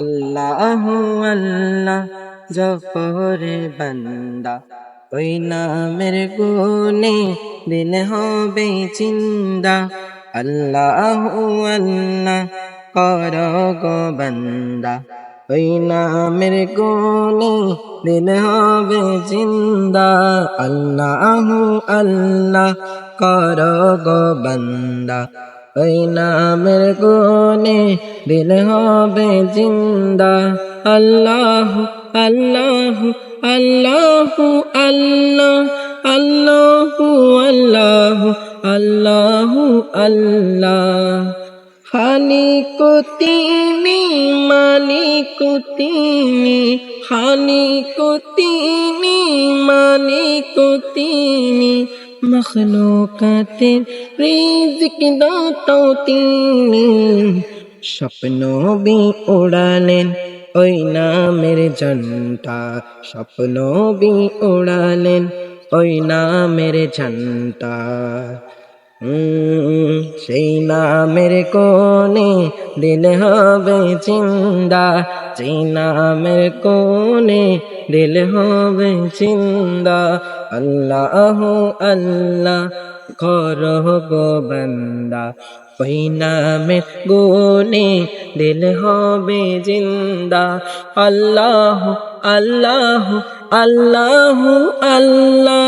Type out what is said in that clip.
আল্লাহ আল্লাহ জপরে বান্দা। ওই নামের গুনে দিল হবে চিন্দা আল্লাহ আল্লাহ কর গো বান্দা। ওই নামের গুনে দিল হবে জিন্দা। আল্লাহ আল্লাহ কর গো বান্দা। ওই নামের গুনে দিল হবে জিন্দা। আল্লাহ আল্লাহ আল্লাহ আল্লাহ আল্লাহ আল্লাহ আল্লাহ আল্লাহ। খালিক তিনি মালিক তিনি খালিক তিনি মালিক তিনি মখলুকাতের রিজিক দাতাও তিনি। স্বপ্ন বি উড়ালেন ওই নামের জন্টা স্বপ্ন বি উড়ালেন ওই নামের উম, সেই নামের কোনে দিল হবে চিন্দা সেই নামের কোনে দিল হবে চিন্দা আল্লাহ আল্লাহ গো বন্দা। ওই নামের গুনে দিল হবে জিন্দা। আল্লাহ আল্লাহ আল্লাহ আল্লাহ।